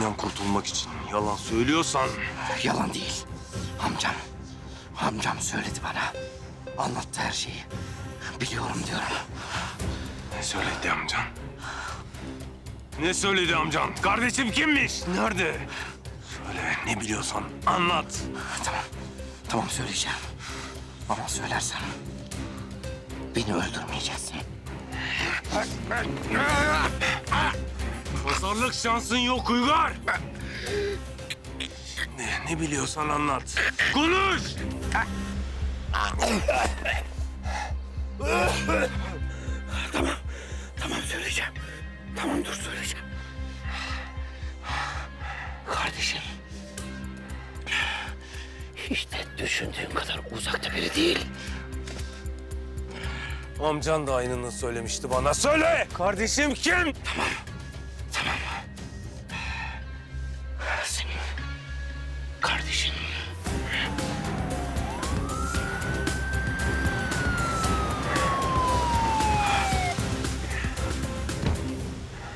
Kardeşimden kurtulmak için yalan söylüyorsan... Yalan değil. Amcam. Amcam söyledi bana. Anlattı her şeyi. Biliyorum diyorum. Ne söyledi amcan? Ne söyledi amcan? Kardeşim kimmiş? Nerede? Söyle ne biliyorsan anlat. Tamam. Tamam söyleyeceğim. Ama söylersem beni öldürmeyeceksin. Pazarlık şansın yok Uygar. Ne, ne biliyorsan anlat. Konuş! Tamam söyleyeceğim. Tamam dur söyleyeceğim. Kardeşim. Hiç de düşündüğün kadar uzakta biri değil. Amcan da aynını söylemişti bana. Söyle! Kardeşim kim? Senin kardeşin.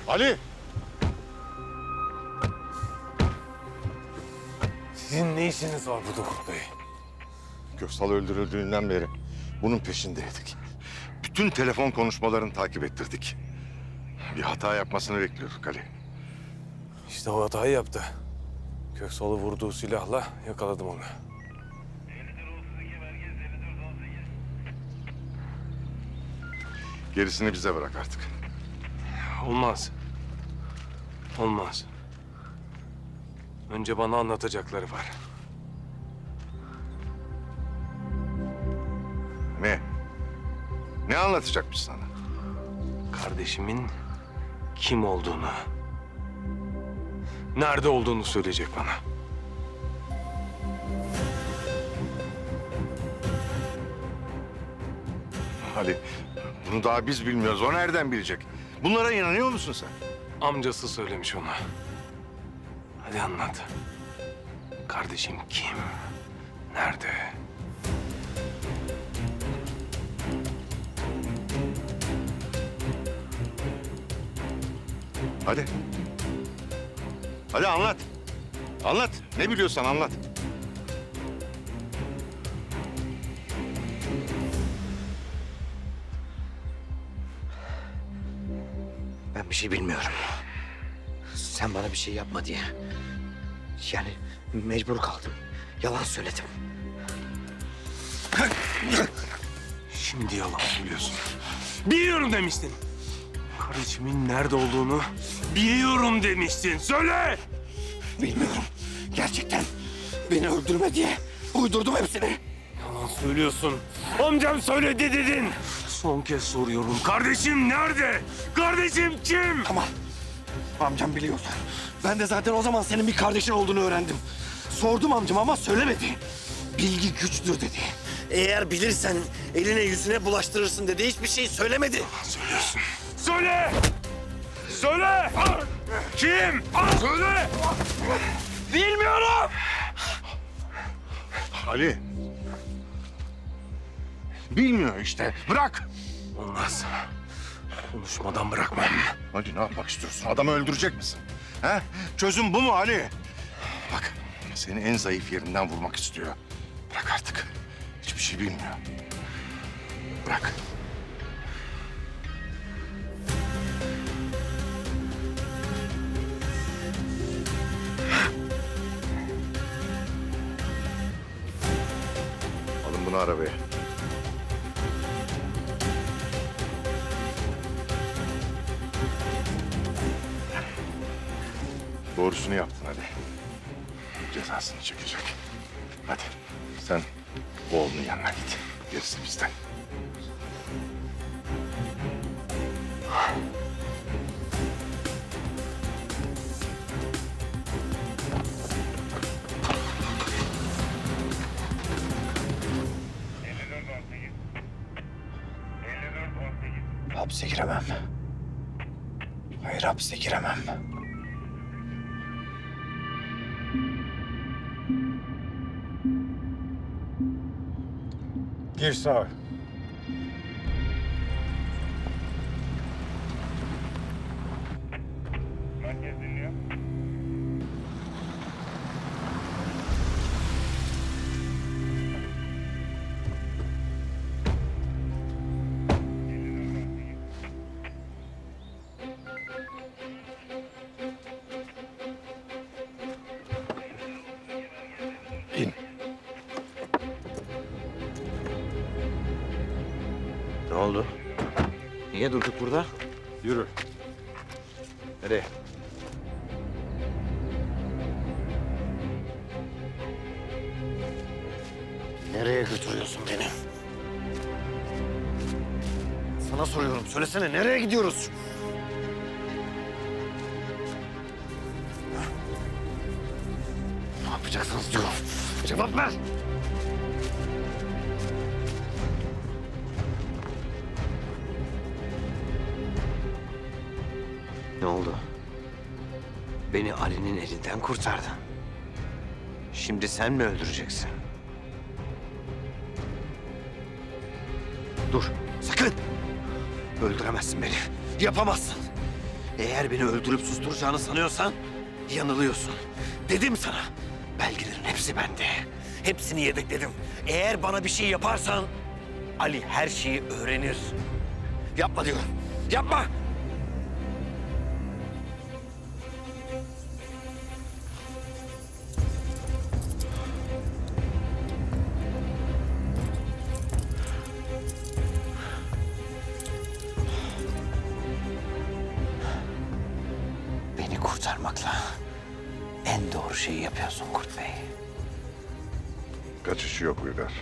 Ali! Sizin ne işiniz var burada Kurt Bey? Köksal öldürüldüğünden beri bunun peşindeydik. Bütün telefon konuşmalarını takip ettirdik. Bir hata yapmasını bekliyorduk Ali. İşte o hatayı yaptı. Köksal'ı vurduğu silahla yakaladım onu. Gerisini bize bırak artık. Olmaz. Olmaz. Önce bana anlatacakları var. Ne? Ne anlatacakmış sana? Kardeşimin kim olduğunu, nerede olduğunu söyleyecek bana. Ali, bunu daha biz bilmiyoruz. O nereden bilecek? Bunlara inanıyor musun sen? Amcası söylemiş ona. Hadi anlat. Kardeşim kim? Nerede? Hadi. Hadi anlat. Anlat. Ne biliyorsan anlat. Ben bir şey bilmiyorum. Sen bana bir şey yapma diye. Yani mecbur kaldım. Yalan söyledim. Şimdi yalan söylüyorsun. Biliyorum demiştin. Kardeşimin nerede olduğunu biliyorum demiştin. Söyle! Bilmiyorum. Gerçekten beni öldürme diye uydurdum hepsini. Yalan söylüyorsun. Amcam söyledi dedin. Son kez soruyorum. Kardeşim nerede? Kardeşim kim? Tamam. Amcam biliyordu. Ben de zaten o zaman senin bir kardeşin olduğunu öğrendim. Sordum amcama ama söylemedi. Bilgi güçtür dedi. Eğer bilirsen eline yüzüne bulaştırırsın dedi. Hiçbir şey söylemedi. Söylüyorsun. Söyle! Söyle! Kim? Söyle! Bilmiyorum! Ali. Bilmiyor işte. Bırak. Olmaz. Konuşmadan bırakmam. Hadi ne yapmak istiyorsun? Adamı öldürecek misin? He? Çözüm bu mu Ali? Bak seni en zayıf yerinden vurmak istiyor. Bırak artık. Hiçbir şey bilmiyor. Bırak. Bunu arabaya. Doğrusunu yaptın hadi. Cezasını çekecek. Hadi sen oğlunun yanına git. Gerisi bizden. Hapse giremem. Hayır hapse giremem. Gir sağ. Oldu? Niye durduk burada? Yürü. Nereye? Nereye götürüyorsun beni? Sana soruyorum. Söylesene nereye gidiyoruz? Ne yapacaksınız diyorum. Cevap ver. Ne oldu? Beni Ali'nin elinden kurtardın. Şimdi sen mi öldüreceksin? Dur, sakın! Öldüremezsin beni. Yapamazsın. Eğer beni öldürüp susturacağını sanıyorsan yanılıyorsun. Dedim sana. Belgelerin hepsi bende. Hepsini yedekledim. Eğer bana bir şey yaparsan Ali her şeyi öğrenir. Yapma diyorum. Yapma! Kurtarmakla en doğru şeyi yapıyorsun Kurt Bey. Kaçışı yok Uygar.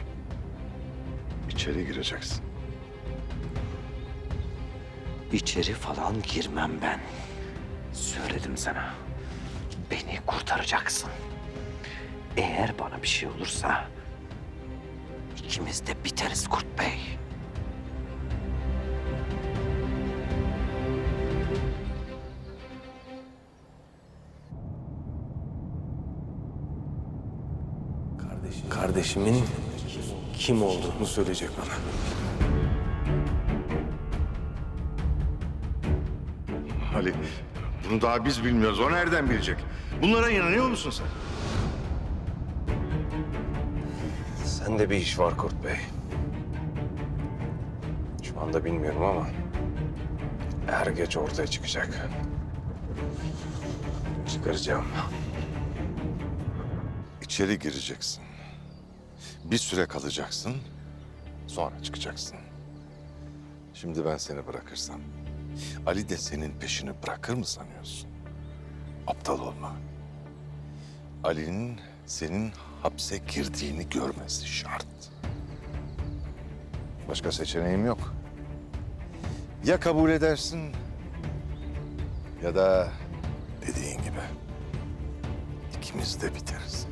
İçeri gireceksin. İçeri falan girmem ben. Söyledim sana. Beni kurtaracaksın. Eğer bana bir şey olursa ikimiz de biteriz Kurt Bey. Kardeşimin kim olduğunu söyleyecek bana. Ali, bunu daha biz bilmiyoruz. O nereden bilecek? Bunlara inanıyor musun sen? Sende bir iş var Kurt Bey. Şu anda bilmiyorum ama er geç ortaya çıkacak. Çıkaracağım. İçeri gireceksin. Bir süre kalacaksın. Sonra çıkacaksın. Şimdi ben seni bırakırsam Ali de senin peşini bırakır mı sanıyorsun? Aptal olma. Ali'nin senin hapse girdiğini görmesi şart. Başka seçeneğim yok. Ya kabul edersin ya da dediğin gibi ikimiz de biteriz.